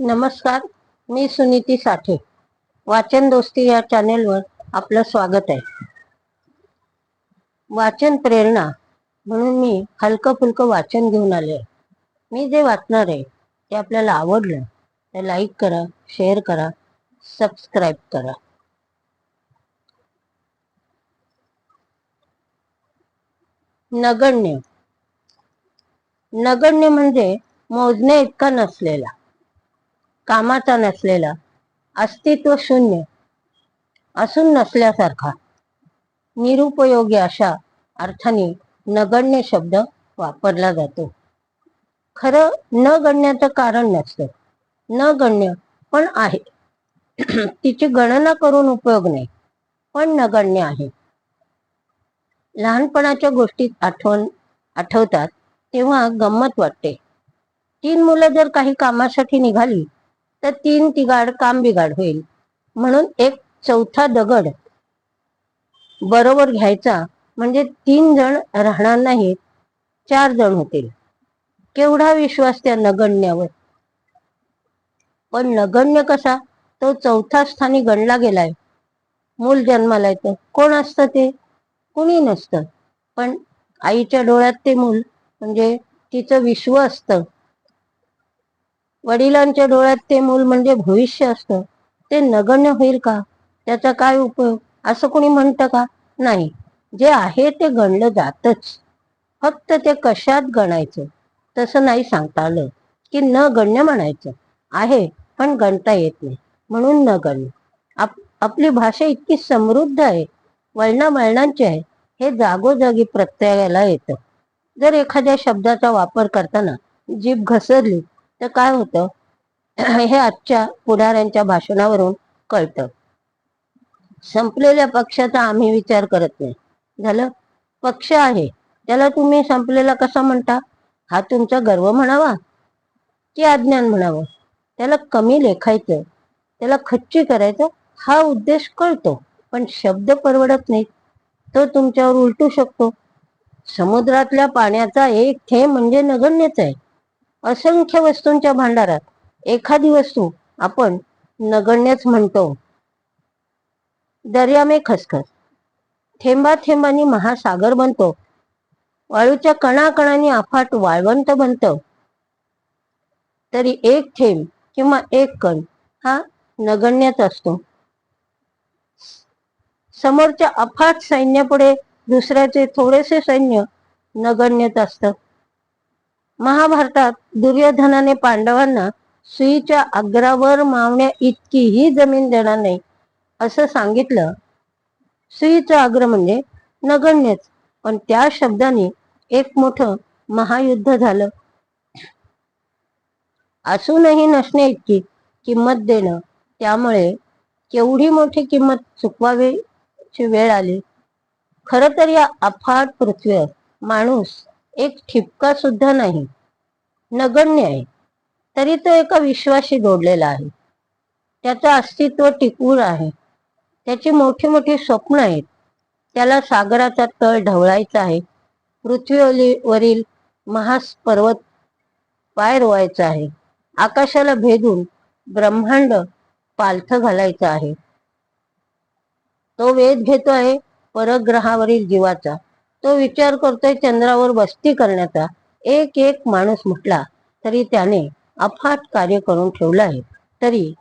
नमस्कार मी सुनीती साठे. वाचन दोस्ती या चॅनेलवर आपलं स्वागत आहे. वाचन प्रेरणा म्हणून मी हलकं फुलकं वाचन घेऊन आले मी जे वाचणार आहे ते आपल्याला आवडलं तर लाईक करा शेअर करा सबस्क्राईब करा. नगण्य. नगण्य म्हणजे मोजणे इतका नसलेला. कामाचा नसलेला अस्तित्व शून्य असून नसल्यासारखा. निरुपयोगी अशा अर्थाने नगण्य शब्द वापरला जातो. खरं न गणण्याचं कारण नसतं. न गण्य पण आहे. तिची गणना करून उपयोग नाही पण नगण्य आहे. लहानपणाच्या गोष्टीत आठवण आठवतात तेव्हा गंमत वाटते. तीन मुलं जर काही कामासाठी निघाली तर तीन तिगाड काम बिगाड होईल. म्हणून एक चौथा दगड बरोबर घ्यायचा. म्हणजे तीन जण राहणार नाहीत चार जण होतील. केवढा विश्वास त्या नगण्यावर? पण नगण्य कसा? तो चौथा स्थानी गणला गेलाय. मूल जन्माला येतं कोण असतं ते? कुणी नसतं. पण आईच्या डोळ्यात ते मूल. म्हणजे तिचं विश्व असतं. वडिलांच्या डोळ्यात ते मूल म्हणजे भविष्य असतं. ते नगण्य होईल का? त्याचा काय उपयोग? असं कोणी म्हणतं का? नाही. जे आहे ते गणलं जातच. फक्त ते कशात गणायचं? तसं नाही सांगता आलं. की न गण्य म्हणायचं. आहे पण गणता येत नाही. म्हणून न गण्य आप आपली भाषा इतकी समृद्ध आहे. वळणा वळणांची आहे. हे जागोजागी प्रत्ययाला येतं. जर एखाद्या शब्दाचा वापर करताना जीभ घसरली तर काय होतं? हे आजच्या पुढाऱ्यांच्या भाषणावरून कळतं. संपलेल्या पक्षाचा आम्ही विचार करत नाही. झालं? पक्ष आहे. त्याला तुम्ही संपलेला कसा म्हणता? हा तुमचा गर्व म्हणावा? की अज्ञान म्हणावं? त्याला कमी लेखायचं त्याला खच्ची करायचं हा उद्देश कळतो. पण शब्द परवडत नाही तो तुमच्यावर उलटू शकतो. समुद्रातल्या पाण्याचा एक थेंब म्हणजे नगण्यच आहे. असंख्य वस्तूंच्या भांडारात एखादी वस्तू आपण नगण्यच म्हणतो. दर्यामे खसखस. थेंबा थेंबानी महासागर बनतो. वाळूच्या कणाकणांनी आफाट वाळवंत बनत. तरी एक थेंब किंवा एक कण हा नगण्यच असतो. समोरच्या अफाट सैन्यापुढे दुसऱ्याचे थोडेसे सैन्य नगण्यत असतं. महाभारतात दुर्योधनाने पांडवांना सुईच्या अग्रावर मावण्या इतकी ही जमीन देणार नाही असं सांगितलं. सुईचं अग्र म्हणजे नगण्यच पण त्या शब्दाने एक मोठं महायुद्ध झालं. असूनही नसणे इतकी किंमत देणं त्यामुळे केवढी मोठी किंमत चुकवावीची वेळ आली. खर तर या अफाट पृथ्वीवर माणूस एक ठिपका सुद्धा नाही. नगण्य आहे. तरी तो एका विश्वाशी जोडलेला आहे. त्याचं अस्तित्व टिकून आहे. त्याची मोठी मोठी स्वप्न आहेत. त्याला सागराचा तळ ढवळायचा आहे. पृथ्वीवरील महास पर्वत पाय रोवायचा आहे. आकाशाला भेदून ब्रह्मांड पालथ घालायचं आहे. तो वेध घेतो आहे परग्रहावरील जीवाचा. तो विचार करतोय चंद्रावर बस्ती करण्याचा. एक एक माणूस म्हटला तरी त्याने अफाट कार्य करून ठेवलं आहे. तरी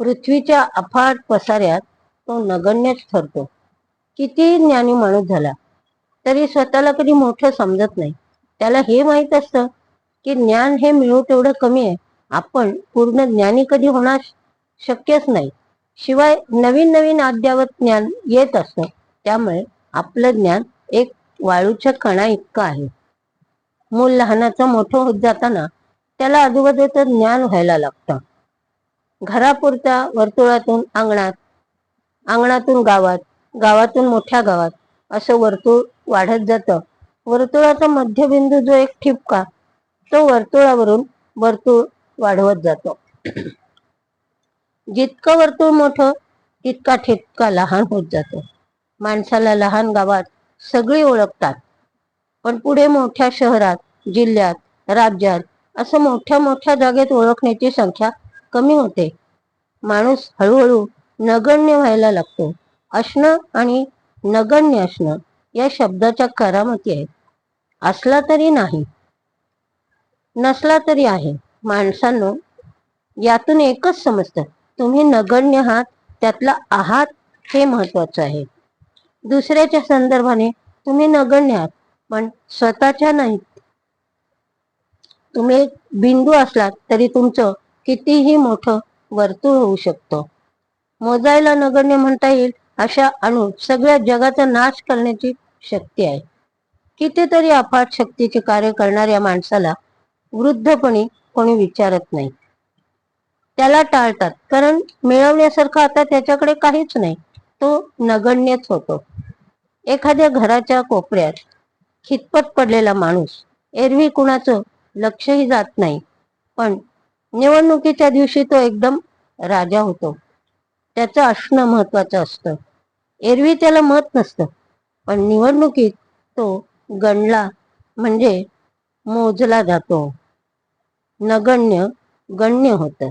पृथ्वीच्या अफाट पसाऱ्यात तो नगण्यच ठरतो. किती ज्ञानी माणूस झाला. तरी स्वतःला कधी मोठं समजत नाही. त्याला हे माहीत असतं की ज्ञान हे मिळू तेवढं कमी आहे. आपण पूर्ण ज्ञानी कधी होणार शक्यच नाही. शिवाय नवीन नवीन अद्यावत ज्ञान येत असतं. त्यामुळे आपलं ज्ञान एक वाळूच्या कणा इतकं आहे. मूल लहानाचं मोठं होत जाताना त्याला आजूबाजूचं ज्ञान व्हायला लागतं. घरापुरत्या वर्तुळातून अंगणात अंगणातून गावात गावातून मोठ्या गावात असं वर्तुळ वाढत जातं. वर्तुळाचा मध्यबिंदू जो एक ठिपका तो वर्तुळावरून वर्तुळ वाढवत जातो. जितकं वर्तुळ मोठं तितका ठिपका लहान होत जातो. माणसाला लहान गावात सगळी ओळखतात. पण पुढे मोठ्या शहरात जिल्ह्यात राज्यात असं मोठ्या मोठ्या जागेत ओळखण्याची संख्या कमी होते. माणूस हळूहळू नगण्य व्हायला लागतो. असणं आणि नगण्य असणं या शब्दाच्या करामती आहेत. असला तरी नाही. नसला तरी आहे. माणसांनो यातून एकच समजतं. तुम्ही नगण्य आहात त्यातला आहात हे महत्वाचं आहे. दुसऱ्याच्या संदर्भाने तुम्ही नगण्य आहात पण स्वतःच्या नाही तुम्ही एक बिंदू असलात तरी तुमचं कितीही मोठं वर्तुळ होऊ शकतं. मोजायला नगण्य म्हणता येईल अशा अणु सगळ्या जगाचा नाश करण्याची शक्ती आहे. कितीतरी अफाट शक्तीचे कार्य करणाऱ्या माणसाला वृद्धपणी कोणी विचारत नाही. त्याला टाळतात कारण मिळवण्यासारखं आता त्याच्याकडे काहीच नाही. तो नगण्यच होतो. एखाद्या घराच्या कोपऱ्यात खितपत पडलेला माणूस एरवी कुणाचं लक्षही जात नाही. पण निवडणुकीच्या दिवशी तो एकदम राजा होतो. त्याचं असणं महत्वाचं असतं. एरवी त्याला मत नसतं. पण निवडणुकीत तो गणला म्हणजे मोजला जातो. नगण्य गण्य होतं.